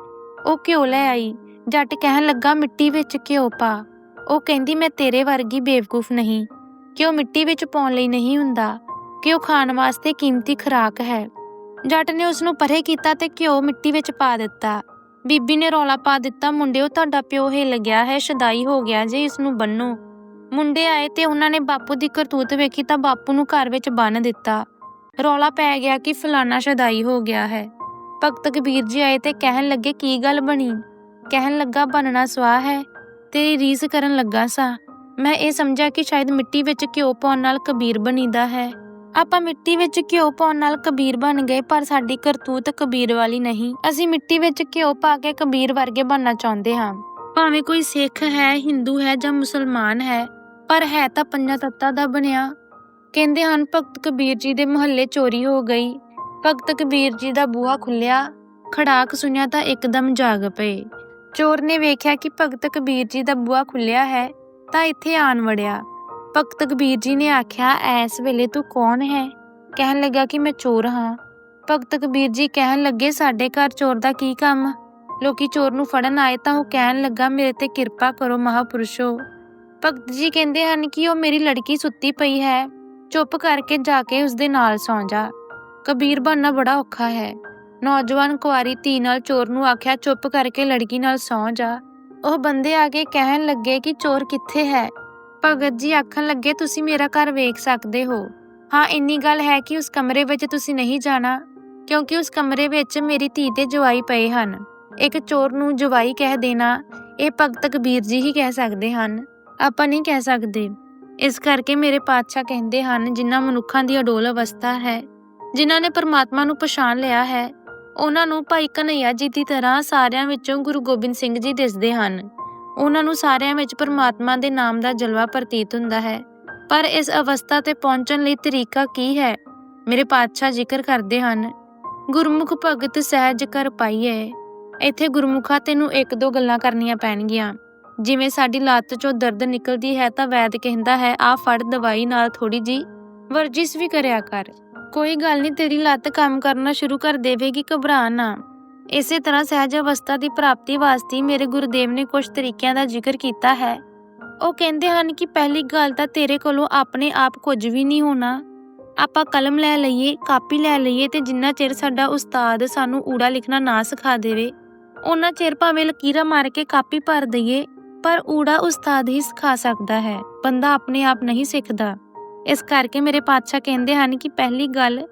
S1: ਉਹ ਘਿਓ ਲੈ ਆਈ? ਜੱਟ ਕਹਿਣ ਲੱਗਾ, ਮਿੱਟੀ ਵਿੱਚ ਘਿਓ ਪਾ। ਉਹ ਕਹਿੰਦੀ, ਮੈਂ ਤੇਰੇ ਵਰਗੀ ਬੇਵਕੂਫ ਨਹੀਂ। ਕਿ ਉਹ ਮਿੱਟੀ ਵਿੱਚ ਪਾਉਣ ਲਈ ਨਹੀਂ ਹੁੰਦਾ। ਕਿ ਉਹ ਖਾਣ ਵਾਸਤੇ ਕੀਮਤੀ ਖੁਰਾਕ ਹੈ। ਜੱਟ ਨੇ ਉਸ ਨੂੰ ਪਰੇ ਕੀਤਾ ਤੇ ਘਿਓ ਮਿੱਟੀ ਵਿੱਚ ਪਾ ਦਿੱਤਾ। ਬੀਬੀ ਨੇ ਰੌਲਾ ਪਾ ਦਿੱਤਾ, ਮੁੰਡਿਓ, ਤੁਹਾਡਾ ਪਿਓ ਹਿੱਲ ਗਿਆ ਹੈ, ਸ਼ਦਾਈ ਹੋ ਗਿਆ ਜੇ ਇਸ ਨੂੰ ਬੰਨੋ ਮੁੰਡੇ ਆਏ ਤੇ ਉਹਨਾਂ ਨੇ ਬਾਪੂ ਦੀ ਕਰਤੂਤ ਵੇਖੀ ਤਾਂ ਬਾਪੂ ਨੂੰ ਘਰ ਵਿੱਚ ਬੰਨ ਦਿੱਤਾ। ਰੌਲਾ ਪੈ ਗਿਆ ਕਿ ਫਲਾਨਾ ਸ਼ਦਾਈ ਹੋ ਗਿਆ ਹੈ। ਭਗਤ ਕਬੀਰ ਜੀ ਆਏ ਤੇ ਕਹਿਣ ਲੱਗੇ, ਕੀ ਗੱਲ ਬਣੀ? ਕਹਿਣ ਲੱਗਾ ਬਣਨਾ ਸਵਾਹ ਹੈ। ਤੇਰੀ ਰੀਸ ਕਰਨ ਲੱਗਾ ਸਾਂ। ਮੈਂ ਇਹ ਸਮਝਿਆ ਕਿ ਸ਼ਾਇਦ ਮਿੱਟੀ ਵਿੱਚ ਘਿਓ ਪਾਉਣ ਨਾਲ ਕਬੀਰ ਬਣੀਦਾ ਹੈ। ਆਪਾਂ ਮਿੱਟੀ ਵਿੱਚ ਘਿਓ ਪਾਉਣ ਨਾਲ ਕਬੀਰ ਬਣ ਗਏ, ਪਰ ਸਾਡੀ ਕਰਤੂਤ ਕਬੀਰ ਵਾਲੀ ਨਹੀਂ। ਅਸੀਂ ਮਿੱਟੀ ਵਿੱਚ ਘਿਓ ਪਾ ਕੇ ਕਬੀਰ ਵਰਗੇ ਬਣਨਾ ਚਾਹੁੰਦੇ ਹਾਂ। ਭਾਵੇਂ ਕੋਈ ਸਿੱਖ ਹੈ, ਹਿੰਦੂ ਹੈ ਜਾਂ ਮੁਸਲਮਾਨ ਹੈ ਪਰ ਹੈ ਤਾਂ ਪੰਜਾਂ ਤੱਤਾਂ ਦਾ ਬਣਿਆ। ਕਹਿੰਦੇ ਹਨ, ਭਗਤ ਕਬੀਰ ਜੀ ਦੇ ਮੁਹੱਲੇ ਚੋਰੀ ਹੋ ਗਈ। ਭਗਤ ਕਬੀਰ ਜੀ ਦਾ ਬੂਹਾ ਖੁੱਲਿਆ ਖੜਾਕ ਸੁਣਿਆ ਤਾਂ ਇੱਕਦਮ ਜਾਗ ਪਏ। ਚੋਰ ਨੇ ਵੇਖਿਆ ਕਿ ਭਗਤ ਕਬੀਰ ਜੀ ਦਾ ਬੂਹਾ ਖੁੱਲਿਆ ਹੈ, ਤਾਂ ਇੱਥੇ ਆਣ ਵੜਿਆ। ਭਗਤ ਕਬੀਰ ਜੀ ਨੇ ਆਖਿਆ, ਐਸ ਵੇਲੇ ਤੂੰ ਕੌਣ ਹੈ? ਕਹਿਣ ਲੱਗਾ ਕਿ ਮੈਂ ਚੋਰ ਹਾਂ। ਭਗਤ ਕਬੀਰ ਜੀ ਕਹਿਣ ਲੱਗੇ, ਸਾਡੇ ਘਰ ਚੋਰ ਦਾ ਕੀ ਕੰਮ? ਲੋਕੀ ਚੋਰ ਨੂੰ ਫੜਨ ਆਏ ਤਾਂ ਉਹ ਕਹਿਣ ਲੱਗਾ, ਮੇਰੇ ਤੇ ਕਿਰਪਾ ਕਰੋ ਮਹਾਪੁਰਸ਼ੋ ਭਗਤ ਜੀ ਕਹਿੰਦੇ ਹਨ ਕਿ ਉਹ ਮੇਰੀ ਲੜਕੀ ਸੁੱਤੀ ਪਈ ਹੈ। ਚੁੱਪ ਕਰਕੇ ਜਾ ਕੇ ਉਸਦੇ ਨਾਲ ਸੌਂ ਜਾ। ਕਬੀਰ ਬਣਨਾ ਬੜਾ ਔਖਾ ਹੈ। ਨੌਜਵਾਨ ਕੁਆਰੀ ਧੀ ਨਾਲ ਚੋਰ ਨੂੰ ਆਖਿਆ, ਚੁੱਪ ਕਰਕੇ ਲੜਕੀ ਨਾਲ ਸੌਂ ਜਾ। ਉਹ ਬੰਦੇ ਆ ਕੇ ਕਹਿਣ ਲੱਗੇ ਕਿ ਚੋਰ ਕਿੱਥੇ ਹੈ। ਭਗਤ ਜੀ ਆਖਣ ਲੱਗੇ, ਤੁਸੀਂ ਮੇਰਾ ਘਰ ਵੇਖ ਸਕਦੇ ਹੋ। ਹਾਂ, ਇੰਨੀ ਗੱਲ ਹੈ ਕਿ ਉਸ ਕਮਰੇ ਵਿੱਚ ਤੁਸੀਂ ਨਹੀਂ ਜਾਣਾ, ਕਿਉਂਕਿ ਉਸ ਕਮਰੇ ਵਿੱਚ ਮੇਰੀ ਧੀ ਤੇ ਜਵਾਈ ਪਏ ਹਨ। ਇੱਕ ਚੋਰ ਨੂੰ ਜਵਾਈ ਕਹਿ ਦੇਣਾ, ਇਹ ਭਗਤ ਕਬੀਰ ਜੀ ਹੀ ਕਹਿ ਸਕਦੇ ਹਨ। ਆਪਾਂ ਨਹੀਂ ਕਹਿ ਸਕਦੇ। ਇਸ ਕਰਕੇ ਮੇਰੇ ਪਾਤਸ਼ਾਹ ਕਹਿੰਦੇ ਹਨ, ਜਿਨ੍ਹਾਂ ਮਨੁੱਖਾਂ ਦੀ ਅਡੋਲ ਅਵਸਥਾ ਹੈ, ਜਿਨ੍ਹਾਂ ਨੇ ਪਰਮਾਤਮਾ ਨੂੰ ਪਛਾਣ ਲਿਆ ਹੈ, ਉਹਨਾਂ ਨੂੰ ਭਾਈ ਕਨਈਆ ਜੀ ਦੀ ਤਰ੍ਹਾਂ ਸਾਰਿਆਂ ਵਿੱਚੋਂ ਗੁਰੂ ਗੋਬਿੰਦ ਸਿੰਘ ਜੀ ਦਿਸਦੇ ਹਨ। ਉਹਨਾਂ ਨੂੰ ਸਾਰਿਆਂ ਵਿੱਚ ਪਰਮਾਤਮਾ ਦੇ ਨਾਮ ਦਾ ਜਲਵਾ ਪ੍ਰਤੀਤ ਹੁੰਦਾ ਹੈ। ਪਰ ਇਸ ਅਵਸਥਾ ਤੇ ਪਹੁੰਚਣ ਲਈ ਤਰੀਕਾ ਕੀ ਹੈ? ਮੇਰੇ ਪਾਤਸ਼ਾਹ ਜ਼ਿਕਰ ਕਰਦੇ ਹਨ, ਗੁਰਮੁਖ ਭਗਤ ਸਹਿਜ ਕਰ ਪਾਈਏ ਇੱਥੇ ਗੁਰਮੁਖਾ ਤੈਨੂੰ ਇੱਕ ਦੋ ਗੱਲਾਂ ਕਰਨੀਆਂ ਪੈਣਗੀਆਂ। ਜਿਵੇਂ ਸਾਡੀ ਲੱਤ ਚੋਂ ਦਰਦ ਨਿਕਲਦੀ ਹੈ ਤਾਂ ਵੈਦ ਕਹਿੰਦਾ ਹੈ, ਆ ਫੜ ਦਵਾਈ ਨਾਲ ਥੋੜੀ ਜੀ ਵਰਜਿਸ਼ ਵੀ ਕਰਿਆ ਕਰ। ਕੋਈ ਗੱਲ ਨਹੀਂ, ਤੇਰੀ ਲੱਤ ਕੰਮ ਕਰਨਾ ਸ਼ੁਰੂ ਕਰ ਦੇਵੇਗੀ, ਘਬਰਾ ਨਾ। ਇਸੇ ਤਰ੍ਹਾਂ ਸਹਿਜ ਅਵਸਥਾ ਦੀ ਪ੍ਰਾਪਤੀ ਵਾਸਤੇ ਮੇਰੇ ਗੁਰਦੇਵ ਨੇ ਕੁਝ ਤਰੀਕਿਆਂ ਦਾ ਜ਼ਿਕਰ ਕੀਤਾ ਹੈ। ਉਹ ਕਹਿੰਦੇ ਹਨ ਕਿ ਪਹਿਲੀ ਗੱਲ ਤਾਂ ਤੇਰੇ ਕੋਲੋਂ ਆਪਣੇ ਆਪ ਕੁਝ ਵੀ ਨਹੀਂ ਹੋਣਾ। ਆਪਾਂ ਕਲਮ ਲੈ ਲਈਏ, ਕਾਪੀ ਲੈ ਲਈਏ ਤੇ ਜਿੰਨਾ ਚਿਰ ਸਾਡਾ ਉਸਤਾਦ ਸਾਨੂੰ ਊੜਾ ਲਿਖਣਾ ਨਾ ਸਿਖਾ ਦੇਵੇ ਉਹਨਾਂ ਚਿਰ ਭਾਵੇਂ ਲਕੀਰਾਂ ਮਾਰ ਕੇ ਕਾਪੀ ਭਰ ਦਈਏ ਪਰ ਊੜਾ ਉਸਤਾਦ ਹੀ ਸਿਖਾ ਸਕਦਾ ਹੈ। ਬੰਦਾ ਆਪਣੇ ਆਪ ਨਹੀਂ ਸਿੱਖਦਾ। ਇਸ ਕਰਕੇ ਮੇਰੇ ਪਾਤਸ਼ਾਹ ਕਹਿੰਦੇ ਹਨ ਕਿ ਪਹਿਲੀ ਗੱਲ,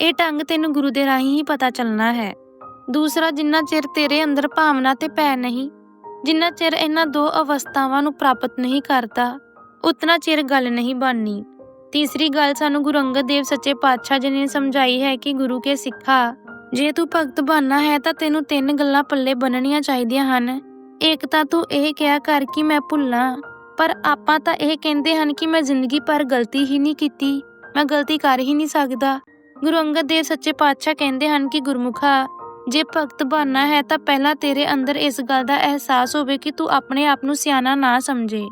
S1: ਇਹ ਢੰਗ ਤੈਨੂੰ ਗੁਰੂ ਦੇ ਰਾਹੀਂ ਹੀ ਪਤਾ ਚੱਲਣਾ ਹੈ। ਦੂਸਰਾ, ਜਿੰਨਾ ਚਿਰ ਤੇਰੇ ਅੰਦਰ ਭਾਵਨਾ ਤੇ ਭੈ ਨਹੀਂ, ਜਿੰਨਾ ਚਿਰ ਇਹਨਾਂ ਦੋ ਅਵਸਥਾਵਾਂ ਨੂੰ ਪ੍ਰਾਪਤ ਨਹੀਂ ਕਰਦਾ, ਉਤਨਾ ਚਿਰ ਗੱਲ ਨਹੀਂ ਬਣਨੀ। ਤੀਸਰੀ ਗੱਲ, ਸਾਨੂੰ ਗੁਰੂ ਅੰਗਦ ਦੇਵ ਸੱਚੇ ਪਾਤਸ਼ਾਹ ਜੀ ਨੇ ਸਮਝਾਈ ਹੈ ਕਿ ਗੁਰੂ ਕੇ ਸਿੱਖਾ, ਜੇ ਤੂੰ ਭਗਤ ਬਣਨਾ ਹੈ ਤਾਂ ਤੈਨੂੰ ਤਿੰਨ ਗੱਲਾਂ ਪੱਲੇ ਬੰਨਣੀਆਂ ਚਾਹੀਦੀਆਂ ਹਨ। ਇੱਕ ਤਾਂ ਤੂੰ ਇਹ ਕਿਹਾ ਕਰ ਕਿ ਮੈਂ ਭੁੱਲਾਂ, ਪਰ ਆਪਾਂ ਤਾਂ ਇਹ ਕਹਿੰਦੇ ਹਨ ਕਿ ਮੈਂ ਜ਼ਿੰਦਗੀ ਪਰ ਗਲਤੀ ਹੀ ਨਹੀਂ ਕੀਤੀ, ਮੈਂ ਗਲਤੀ ਕਰ ਹੀ ਨਹੀਂ ਸਕਦਾ। ਗੁਰੂ ਅੰਗਦ ਦੇਵ ਸੱਚੇ ਪਾਤਸ਼ਾਹ ਕਹਿੰਦੇ ਹਨ ਕਿ ਗੁਰਮੁਖਾ, ਜੇ ਭਗਤ ਬਣਨਾ ਹੈ ਤਾਂ ਪਹਿਲਾਂ ਤੇਰੇ ਅੰਦਰ ਇਸ ਗੱਲ ਦਾ ਅਹਿਸਾਸ ਹੋਵੇ ਕਿ ਤੂੰ ਆਪਣੇ ਆਪ ਨੂੰ ਸਿਆਣਾ ਨਾ ਸਮਝੇ।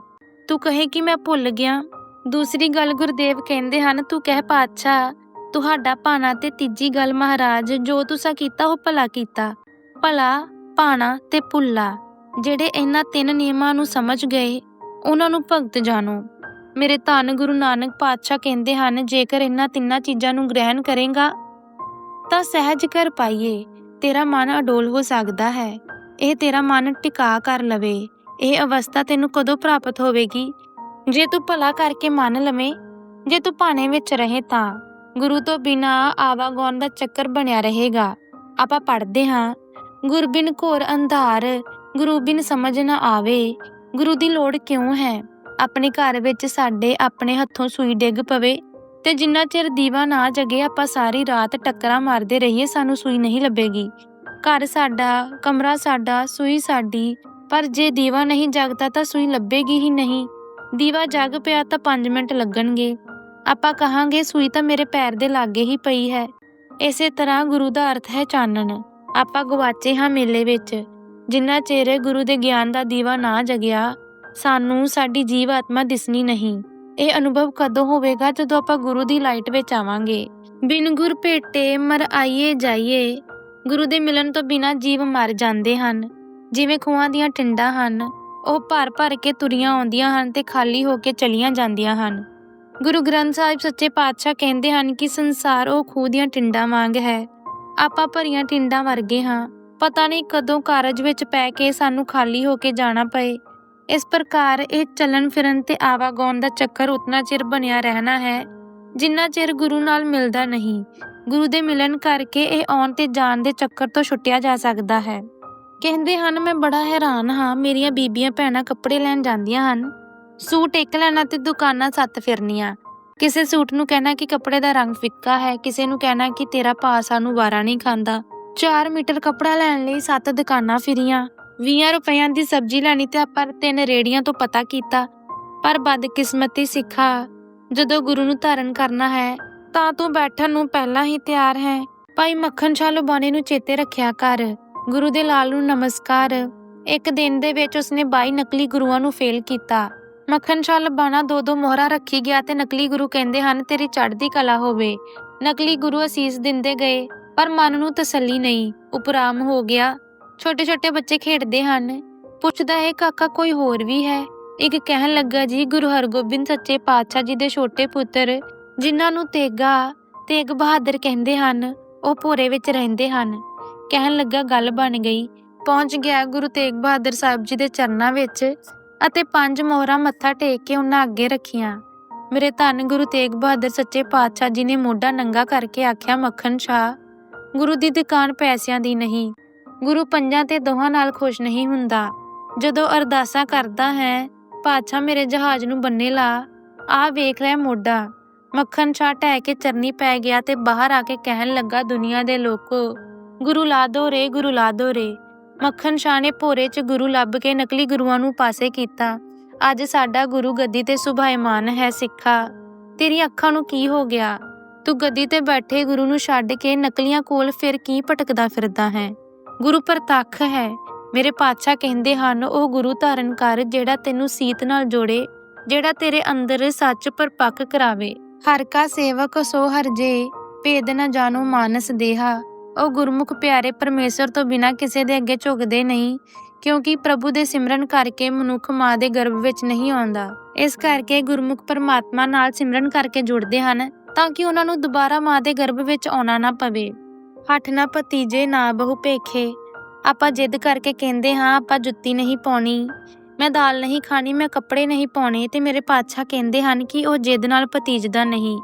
S1: ਤੂੰ ਕਹੇ ਕਿ ਮੈਂ ਭੁੱਲ ਗਿਆ। ਦੂਸਰੀ ਗੱਲ ਗੁਰਦੇਵ ਕਹਿੰਦੇ ਹਨ, ਤੂੰ ਕਹਿ ਪਾਤਸ਼ਾਹ, ਤੁਹਾਡਾ ਭਾਣਾ ਤੇ ਤੀਜੀ ਗੱਲ ਮਹਾਰਾਜ, ਜੋ ਤੁਸੀਂ ਕੀਤਾ ਉਹ ਭਲਾ ਕੀਤਾ। ਭਲਾ, ਭਾਣਾ ਤੇ ਭੁੱਲਾ। ਜਿਹੜੇ ਇਹਨਾਂ ਤਿੰਨ ਨਿਯਮਾਂ ਨੂੰ ਸਮਝ ਗਏ, ਉਹਨਾਂ ਨੂੰ ਭਗਤ ਜਾਣੋ। ਮੇਰੇ ਧੰਨ ਗੁਰੂ ਨਾਨਕ ਪਾਤਸ਼ਾਹ ਕਹਿੰਦੇ ਹਨ, ਜੇਕਰ ਇਹਨਾਂ ਤਿੰਨਾਂ ਚੀਜ਼ਾਂ ਨੂੰ ਗ੍ਰਹਿਣ ਕਰੇਗਾ, ਤਾਂ ਸਹਿਜ ਕਰ ਪਾਈਏ, ਤੇਰਾ ਮਨ ਅਡੋਲ ਹੋ ਸਕਦਾ ਹੈ। ਇਹ ਤੇਰਾ ਮਨ ਟਿਕਾ ਕਰ ਲਵੇ। ਇਹ ਅਵਸਥਾ ਤੈਨੂੰ ਕਦੋਂ ਪ੍ਰਾਪਤ ਹੋਵੇਗੀ? ਜੇ ਤੂੰ ਭਲਾ ਕਰਕੇ ਮੰਨ ਲਵੇਂ, ਜੇ ਤੂੰ ਭਾਣੇ ਵਿੱਚ ਰਹੇ ਤਾਂ। ਗੁਰੂ ਤੋਂ ਬਿਨਾ ਆਵਾਗੌਨ ਦਾ ਚੱਕਰ ਬਣਿਆ ਰਹੇਗਾ। ਆਪਾਂ ਪੜ੍ਹਦੇ ਹਾਂ, ਗੁਰਬਿਨ ਘੋਰ ਅੰਧਾਰ ਗੁਰੂ ਬਿਨ ਸਮਝ ਨਾ ਆਵੇ। ਗੁਰੂ ਦੀ ਲੋੜ ਕਿਉਂ ਹੈ? ਆਪਣੇ ਘਰ ਵਿੱਚ ਸਾਡੇ ਆਪਣੇ ਹੱਥੋਂ ਸੂਈ ਡਿੱਗ ਪਵੇ ਤੇ ਜਿੰਨਾ ਚਿਰ ਦੀਵਾ ਨਾ ਜਗੇ, ਆਪਾਂ ਸਾਰੀ ਰਾਤ ਟੱਕਰਾਂ ਮਾਰਦੇ ਰਹੀਏ, ਸਾਨੂੰ ਸੂਈ ਨਹੀਂ ਲੱਭੇਗੀ। ਘਰ ਸਾਡਾ, ਕਮਰਾ ਸਾਡਾ, ਸੂਈ ਸਾਡੀ, ਪਰ ਜੇ ਦੀਵਾ ਨਹੀਂ ਜਗਦਾ ਤਾਂ ਸੂਈ ਲੱਭੇਗੀ ਹੀ ਨਹੀਂ। ਦੀਵਾ ਜਗ ਪਿਆ ਤਾਂ 5 ਮਿੰਟ ਲੱਗਣਗੇ। ਆਪਾਂ ਕਹਾਂਗੇ, ਸੂਈ ਤਾਂ ਮੇਰੇ ਪੈਰ ਦੇ ਲਾਗੇ ਹੀ ਪਈ ਹੈ। ਇਸੇ ਤਰ੍ਹਾਂ ਗੁਰੂ ਦਾ ਅਰਥ ਹੈ ਚਾਨਣ। ਆਪਾਂ ਗਵਾਚੇ ਹਾਂ ਮੇਲੇ ਵਿੱਚ। ਜਿੰਨਾ ਚਿਰ ਗੁਰੂ ਦੇ ਗਿਆਨ ਦਾ ਦੀਵਾ ਨਾ ਜਗਿਆ, ਸਾਨੂੰ ਸਾਡੀ ਜੀਵ ਆਤਮਾ ਦਿਸਣੀ ਨਹੀਂ। ਇਹ ਅਨੁਭਵ ਕਦੋਂ ਹੋਵੇਗਾ ਜਦੋਂ ਆਪਾਂ ਗੁਰੂ ਦੀ ਲਾਈਟ ਵਿੱਚ ਆਵਾਂਗੇ? ਬਿਨ ਗੁਰ ਭੇਟੇ ਮਰ ਆਈਏ ਜਾਈਏ, ਗੁਰੂ ਦੇ ਮਿਲਣ ਤੋਂ ਬਿਨਾ ਜੀਵ ਮਰ ਜਾਂਦੇ ਹਨ। ਜਿਵੇਂ ਖੂਹਾਂ ਦੀਆਂ ਟਿੰਡਾਂ ਹਨ, ਉਹ ਭਰ ਭਰ ਕੇ ਤੁਰੀਆਂ ਆਉਂਦੀਆਂ ਹਨ ਤੇ ਖਾਲੀ ਹੋ ਕੇ ਚਲੀਆਂ ਜਾਂਦੀਆਂ ਹਨ। ਗੁਰੂ ਗ੍ਰੰਥ ਸਾਹਿਬ ਸੱਚੇ ਪਾਤਸ਼ਾਹ ਕਹਿੰਦੇ ਹਨ ਕਿ ਸੰਸਾਰ ਉਹ ਖੂਹ ਦੀਆਂ ਟਿੰਡਾਂ ਵਾਂਗ ਹੈ। ਆਪਾਂ ਭਰੀਆਂ ਟਿੰਡਾਂ ਵਰਗੇ ਹਾਂ ਪਤਾ ਨਹੀਂ ਕਦੋਂ ਕਾਰਜ ਵਿੱਚ ਪੈ ਕੇ ਸਾਨੂੰ ਖਾਲੀ ਹੋ ਕੇ ਜਾਣਾ ਪਏ। ਇਸ ਪ੍ਰਕਾਰ ਇਹ ਚੱਲਣ ਫਿਰਨ ਤੇ ਆਵਾਗੌਨ ਦਾ ਚੱਕਰ ਉਤਨਾ ਚਿਰ ਬਣਿਆ ਰਹਿਣਾ ਹੈ, ਜਿੰਨਾ ਚਿਰ ਗੁਰੂ ਨਾਲ ਮਿਲਦਾ ਨਹੀਂ। ਗੁਰੂ ਦੇ ਮਿਲਣ ਕਰਕੇ ਇਹ ਆਉਣ ਤੇ ਜਾਣ ਦੇ ਚੱਕਰ ਤੋਂ ਛੁੱਟਿਆ ਜਾ ਸਕਦਾ ਹੈ। ਕਹਿੰਦੇ ਹਨ, ਮੈਂ ਬੜਾ ਹੈਰਾਨ ਹਾਂ, ਮੇਰੀਆਂ ਬੀਬੀਆਂ ਭੈਣਾਂ ਕੱਪੜੇ ਲੈਣ ਜਾਂਦੀਆਂ ਹਨ। ਸੂਟ ਇੱਕ ਲੈਣਾ ਤੇ ਦੁਕਾਨਾਂ ਸੱਤ ਫਿਰਨੀਆਂ। ਕਿਸੇ ਸੂਟ ਨੂੰ ਕਹਿਣਾ ਕਿ ਕੱਪੜੇ ਦਾ ਰੰਗ ਫਿੱਕਾ ਹੈ, ਕਿਸੇ ਨੂੰ ਕਹਿਣਾ ਕਿ ਤੇਰਾ ਭਾਅ ਸਾਨੂੰ ਵਾਰਾ ਨਹੀਂ ਖਾਂਦਾ। 4 ਮੀਟਰ ਕੱਪੜਾ ਲੈਣ ਲਈ ਸੱਤ ਦੁਕਾਨਾਂ ਫਿਰੀਆਂ। 20 ਰੁਪਈਆਂ ਦੀ ਸਬਜ਼ੀ ਲੈਣੀ ਤੇ ਆਪਾਂ ਤਿੰਨ ਰੇੜੀਆਂ ਤੋਂ ਪਤਾ ਕੀਤਾ। ਪਰ ਬਦਕਿਸਮਤੀ ਸਿੱਖਾ, ਜਦੋਂ ਗੁਰੂ ਨੂੰ ਧਾਰਨ ਕਰਨਾ ਹੈ, ਤਾਂ ਤੂੰ ਬੈਠਣ ਨੂੰ ਪਹਿਲਾਂ ਹੀ ਤਿਆਰ ਹੈ। ਭਾਈ ਮੱਖਣ ਸ਼ਾਹ ਲੁਬਾਣੀ ਨੂੰ ਚੇਤੇ ਰੱਖਿਆ ਕਰ। ਗੁਰੂ ਦੇ ਲਾਲ ਨੂੰ ਨਮਸਕਾਰ। ਇੱਕ ਦਿਨ ਦੇ ਵਿੱਚ ਉਸਨੇ 22 ਨਕਲੀ ਗੁਰੂਆਂ ਨੂੰ ਫੇਲ ਕੀਤਾ। ਮੱਖਣ ਸ਼ਾਹ ਲਬਾਣਾ ਦੋ ਦੋ ਮੋਹਰਾ ਰੱਖੀ ਗਿਆ ਤੇ ਨਕਲੀ ਗੁਰੂ ਕਹਿੰਦੇ ਹਨ, ਤੇਰੀ ਚੜ੍ਹਦੀ ਕਲਾ ਹੋਵੇ। ਨਕਲੀ ਗੁਰੂ ਅਸੀਸ ਦਿੰਦੇ ਗਏ। ਪਰ ਮਨ ਨੂੰ ਤਸੱਲੀ ਨਹੀਂ, ਉਪਰਾਮ ਹੋ ਗਿਆ। ਛੋਟੇ ਛੋਟੇ ਬੱਚੇ ਖੇਡਦੇ ਹਨ। ਪੁੱਛਦਾ ਹੈ ਕਾਕਾ, ਕੋਈ ਹੋਰ ਵੀ ਹੈ? ਇੱਕ ਕਹਿਣ ਲੱਗਾ, ਜੀ, ਗੁਰੂ ਹਰਗੋਬਿੰਦ ਸੱਚੇ ਪਾਤਸ਼ਾਹ ਜੀ ਦੇ ਛੋਟੇ ਪੁੱਤਰ, ਜਿਨ੍ਹਾਂ ਨੂੰ ਤੇਗਾ, ਤੇਗ ਬਹਾਦਰ ਕਹਿੰਦੇ ਹਨ, ਉਹ ਭੋਰੇ ਵਿੱਚ ਰਹਿੰਦੇ ਹਨ। ਕਹਿਣ ਲੱਗਾ, ਗੱਲ ਬਣ ਗਈ। ਪਹੁੰਚ ਗਿਆ ਗੁਰੂ ਤੇਗ ਬਹਾਦਰ ਸਾਹਿਬ ਜੀ ਦੇ ਚਰਨਾਂ ਵਿੱਚ ਅਤੇ ਪੰਜ ਮੋਹਰਾਂ ਮੱਥਾ ਟੇਕ ਕੇ ਉਹਨਾਂ ਅੱਗੇ ਰੱਖੀਆਂ। ਮੇਰੇ ਧੰਨ ਗੁਰੂ ਤੇਗ ਬਹਾਦਰ ਸੱਚੇ ਪਾਤਸ਼ਾਹ ਜੀ ਨੇ ਮੋਢਾ ਨੰਗਾ ਕਰਕੇ ਆਖਿਆ, ਮੱਖਣ ਸ਼ਾਹ ਗੁਰੂ ਦੀ ਦੁਕਾਨ ਪੈਸਿਆਂ ਦੀ ਨਹੀਂ। ਗੁਰੂ ਪੰਜਾਂ ਤੇ ਦੋਹਾਂ ਨਾਲ ਖੁਸ਼ ਨਹੀਂ ਹੁੰਦਾ। ਜਦੋਂ ਅਰਦਾਸਾਂ ਕਰਦਾ ਹੈ, ਪਾਤਸ਼ਾਹ ਮੇਰੇ ਜਹਾਜ਼ ਨੂੰ ਬੰਨੇ ਲਾ। ਆ ਵੇਖ ਲੈ ਮੋਢਾ। ਮੱਖਣ ਸ਼ਾਹ ਟਹਿ ਕੇ ਚਰਨੀ ਪੈ ਗਿਆ ਤੇ ਬਾਹਰ ਆ ਕੇ ਕਹਿਣ ਲੱਗਾ, ਦੁਨੀਆ ਦੇ ਲੋਕੋ, ਗੁਰੂ ਲਾ ਦੋ ਰੇ, ਗੁਰੂ ਲਾ ਦੋ ਰੇ। ਮੱਖਣ ਸ਼ਾਹ ਨੇ ਭੋਰੇ 'ਚ ਗੁਰੂ ਲੱਭ ਕੇ ਨਕਲੀ ਗੁਰੂਆਂ ਨੂੰ ਪਾਸੇ ਕੀਤਾ। ਅੱਜ ਸਾਡਾ ਗੁਰੂ ਗੱਦੀ ਤੇ ਸੁਭਾਇਮਾਨ ਹੈ ਸਿੱਖਾ। ਤੇਰੀ ਅੱਖਾਂ ਨੂੰ ਕੀ ਹੋ ਗਿਆ? ਤੂੰ ਗੱਦੀ ਤੇ ਬੈਠੇ ਗੁਰੂ ਨੂੰ ਛੱਡ ਕੇ ਨਕਲੀਆਂ ਕੋਲ ਫਿਰ ਕੀ ਭਟਕਦਾ ਫਿਰਦਾ ਹੈ? ਗੁਰੂ ਪ੍ਰਤੱਖ ਹੈ। ਮੇਰੇ ਪਾਤਸ਼ਾਹ ਕਹਿੰਦੇ ਹਨ, ਉਹ ਗੁਰੂ ਧਾਰਨ ਕਰ ਜਿਹੜਾ ਤੈਨੂੰ ਸੀਤ ਨਾਲ ਜੋੜੇ, ਜਿਹੜਾ ਤੇਰੇ ਅੰਦਰ ਸੱਚ ਪਰਪੱਕ ਕਰਾਵੇ। ਹਰ ਕਾ ਸੇਵਕ ਸੋ ਹਰਜੇ ਭੇਦ ਨਾ ਜਾਣੋ ਮਾਨਸ ਦੇਹਾ। ਉਹ ਗੁਰਮੁਖ ਪਿਆਰੇ ਪਰਮੇਸ਼ਰ ਤੋਂ ਬਿਨਾ ਕਿਸੇ ਦੇ ਅੱਗੇ ਝੁਕਦੇ ਨਹੀਂ, ਕਿਉਂਕਿ ਪ੍ਰਭੂ ਦੇ ਸਿਮਰਨ ਕਰਕੇ ਮਨੁੱਖ ਮਾਂ ਦੇ ਗਰਭ ਵਿੱਚ ਨਹੀਂ ਆਉਂਦਾ। ਇਸ ਕਰਕੇ ਗੁਰਮੁਖ ਪਰਮਾਤਮਾ ਨਾਲ ਸਿਮਰਨ ਕਰਕੇ ਜੁੜਦੇ ਹਨ। ਤਾਂ ਕਿ ਉਹਨਾਂ ਨੂੰ ਦੁਬਾਰਾ ਮਾਂ ਦੇ ਗਰਭ ਵਿੱਚ ਆਉਣਾ ਨਾ ਪਵੇ। ਹੱਠ ਨਾ ਭਤੀਜੇ, ਨਾ ਬਹੁ ਭੇਖੇ। ਆਪਾਂ ਜਿੱਦ ਕਰਕੇ ਕਹਿੰਦੇ ਹਾਂ, ਆਪਾਂ ਜੁੱਤੀ ਨਹੀਂ ਪਾਉਣੀ। ਮੈਂ ਦਾਲ ਨਹੀਂ ਖਾਣੀ, ਮੈਂ ਕੱਪੜੇ ਨਹੀਂ ਪਾਉਣੇ ਤੇ ਮੇਰੇ ਪਾਤਸ਼ਾਹ ਕਹਿੰਦੇ ਹਨ ਕਿ ਉਹ ਜਿੱਦ ਨਾਲ ਭਤੀਜਦਾ ਨਹੀਂ।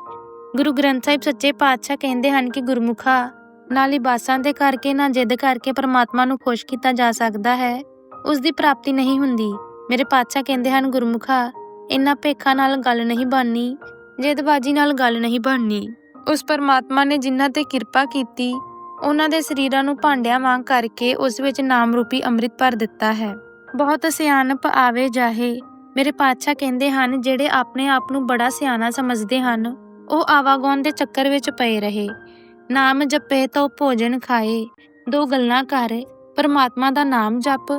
S1: ਗੁਰੂ ਗ੍ਰੰਥ ਸਾਹਿਬ ਸੱਚੇ ਪਾਤਸ਼ਾਹ ਕਹਿੰਦੇ ਹਨ ਕਿ ਗੁਰਮੁਖਾ ਨਾ ਲਿਬਾਸਾਂ ਦੇ ਕਰਕੇ ਨਾ ਜਿੱਦ ਕਰਕੇ ਪਰਮਾਤਮਾ ਨੂੰ ਖੁਸ਼ ਕੀਤਾ ਜਾ ਸਕਦਾ ਹੈ, ਉਸ ਦੀ ਪ੍ਰਾਪਤੀ ਨਹੀਂ ਹੁੰਦੀ। ਮੇਰੇ ਪਾਤਸ਼ਾਹ ਕਹਿੰਦੇ ਹਨ, ਗੁਰਮੁਖਾ ਇੰਨਾ ਭੇਖਾਂ ਨਾਲ ਗੱਲ ਨਹੀਂ ਬਣਨੀ। ਜੇਦਬਾਜ਼ੀ ਨਾਲ ਗੱਲ ਨਹੀਂ ਬਣਨੀ। ਉਸ ਪਰਮਾਤਮਾ ਨੇ ਜਿਨ੍ਹਾਂ ਤੇ ਕਿਰਪਾ ਕੀਤੀ, ਉਹਨਾਂ ਦੇ ਸਰੀਰਾਂ ਨੂੰ ਭਾਂਡਿਆਂ ਵਾਂਗ ਕਰਕੇ ਉਸ ਵਿੱਚ ਨਾਮ ਰੂਪੀ ਅੰਮ੍ਰਿਤ ਭਰ ਦਿੱਤਾ ਹੈ। ਬਹੁਤ ਸਿਆਣਪ ਆਵੇ ਜਾਹੇ, ਮੇਰੇ ਪਾਤਸ਼ਾਹ ਕਹਿੰਦੇ ਹਨ, ਜਿਹੜੇ ਆਪਣੇ ਆਪ ਨੂੰ ਬੜਾ ਸਿਆਣਾ ਸਮਝਦੇ ਹਨ, ਉਹ ਆਵਾਗੌਨ ਦੇ ਚੱਕਰ ਵਿੱਚ ਪਏ ਰਹੇ। ਨਾਮ ਜਪੇ ਤਾਂ ਭੋਜਨ ਖਾਏ। ਦੋ ਗੱਲਾਂ ਕਰ, ਪਰਮਾਤਮਾ ਦਾ ਨਾਮ ਜਪ,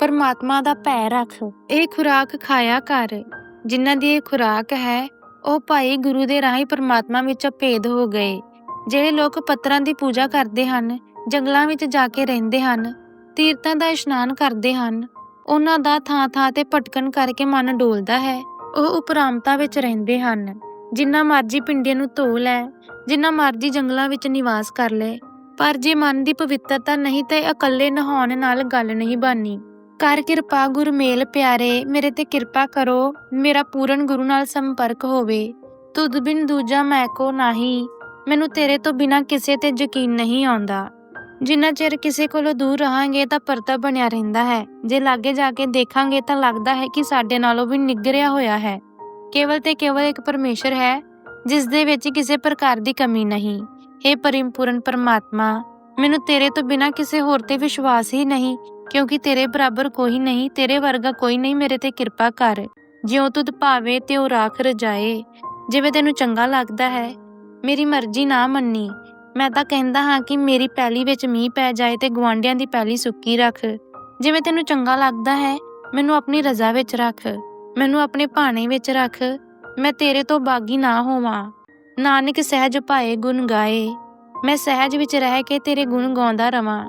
S1: ਪਰਮਾਤਮਾ ਦਾ ਭੈ ਰੱਖ। ਇਹ ਖੁਰਾਕ ਖਾਇਆ ਕਰ, ਜਿਨ੍ਹਾਂ ਦੀ ਇਹ ਖੁਰਾਕ ਹੈ ਉਹ ਭਾਈ ਗੁਰੂ ਦੇ ਰਾਹੀਂ ਪਰਮਾਤਮਾ ਵਿੱਚ ਭੇਦ ਹੋ ਗਏ। ਜਿਹੜੇ ਲੋਕ ਪੱਤਰਾਂ ਦੀ ਪੂਜਾ ਕਰਦੇ ਹਨ, ਜੰਗਲਾਂ ਵਿੱਚ ਜਾ ਕੇ ਰਹਿੰਦੇ ਹਨ, ਤੀਰਥਾਂ ਦਾ ਇਸ਼ਨਾਨ ਕਰਦੇ ਹਨ, ਉਹਨਾਂ ਦਾ ਥਾਂ-ਥਾਂ ਤੇ ਭਟਕਣ ਕਰਕੇ ਮਨ ਡੋਲਦਾ ਹੈ। ਉਹ ਉਪਰਾਮਤਾ ਵਿੱਚ ਰਹਿੰਦੇ ਹਨ। ਜਿੰਨਾ ਮਰਜ਼ੀ ਪਿੰਡੇ ਨੂੰ ਧੋ ਲੈ, ਜਿੰਨਾ ਮਰਜ਼ੀ ਜੰਗਲਾਂ ਵਿੱਚ ਨਿਵਾਸ ਕਰ ਲੈ, ਪਰ ਜੇ ਮਨ ਦੀ ਪਵਿੱਤਰਤਾ ਨਹੀਂ ਤੇ ਇਕੱਲੇ ਨਹਾਉਣ ਨਾਲ ਗੱਲ ਨਹੀਂ ਬਾਨੀ। ਕਰ ਕਿਰਪਾ ਗੁਰਮੇਲ ਪਿਆਰੇ, ਮੇਰੇ ਤੇ ਕਿਰਪਾ ਕਰੋ, ਮੇਰਾ ਪੂਰਨ ਗੁਰੂ ਨਾਲ ਸੰਪਰਕ ਹੋਵੇ। ਤੁਧ ਬਿਨ ਦੂਜਾ ਮੈਂ ਕੋ ਨਹੀਂ, ਮੈਨੂੰ ਤੇਰੇ ਤੋਂ ਬਿਨਾ ਕਿਸੇ ਤੇ ਯਕੀਨ ਨਹੀਂ ਆਉਂਦਾ। ਜਿੰਨਾ ਚਿਰ ਕਿਸੇ ਕੋਲੋਂ ਦੂਰ ਰਹਾਂਗੇ ਤਾਂ ਪਰਦਾ ਬਣਿਆ ਰਹਿੰਦਾ ਹੈ। ਜੇ ਲਾਗੇ ਜਾ ਕੇ ਦੇਖਾਂਗੇ ਤਾਂ ਲੱਗਦਾ ਹੈ ਕਿ ਸਾਡੇ ਨਾਲੋਂ ਵੀ ਨਿਗਰਿਆ ਹੋਇਆ ਹੈ। ਕੇਵਲ ਤੇ ਕੇਵਲ ਇੱਕ ਪਰਮੇਸ਼ਰ ਹੈ, ਜਿਸ ਦੇ ਵਿੱਚ ਕਿਸੇ ਪ੍ਰਕਾਰ ਦੀ ਕਮੀ ਨਹੀਂ। हे ਪਰਿਪੂਰਨ ਪਰਮਾਤਮਾ, ਮੈਨੂੰ ਤੇਰੇ ਤੋਂ ਬਿਨਾ ਕਿਸੇ ਹੋਰ ਤੇ ਵਿਸ਼ਵਾਸ ਹੀ ਨਹੀਂ। ਕਿਉਂਕਿ ਤੇਰੇ ਬਰਾਬਰ ਕੋਈ ਨਹੀਂ, ਤੇਰੇ ਵਰਗਾ ਕੋਈ ਨਹੀਂ ਮੇਰੇ ਤੇ ਕਿਰਪਾ ਕਰ। ਜਿਉ ਤੁਧ ਭਾਵੇ, ਤਿਉ ਰਾਖ ਰਜਾਏ। ਜਿਵੇਂ ਤੈਨੂੰ ਚੰਗਾ ਲੱਗਦਾ ਹੈ, ਮੇਰੀ ਮਰਜ਼ੀ ਨਾ ਮੰਨੀ। ਮੈਂ ਤਾਂ ਕਹਿੰਦਾ ਹਾਂ ਕਿ ਮੇਰੀ ਪੈਲੀ ਵਿੱਚ ਮੀਂਹ ਪੈ ਜਾਏ ਤੇ ਗਵਾਂਢੀਆਂ ਦੀ ਪੈਲੀ ਸੁੱਕੀ ਰੱਖ। ਜਿਵੇਂ ਤੈਨੂੰ ਚੰਗਾ ਲੱਗਦਾ ਹੈ, ਮੈਨੂੰ ਆਪਣੀ ਰਜ਼ਾ ਵਿੱਚ ਰੱਖ। ਮੈਨੂੰ ਆਪਣੇ ਭਾਣੇ ਵਿੱਚ ਰੱਖ। ਮੈਂ ਤੇਰੇ ਤੋਂ ਬਾਗੀ ਨਾ ਹੋਵਾਂ। ਨਾਨਕ ਸਹਿਜ ਭਾਏ ਗੁਣ ਗਾਏ। ਮੈਂ ਸਹਿਜ ਵਿੱਚ ਰਹਿ ਕੇ ਤੇਰੇ ਗੁਣ ਗਾਉਂਦਾ ਰਵਾਂ।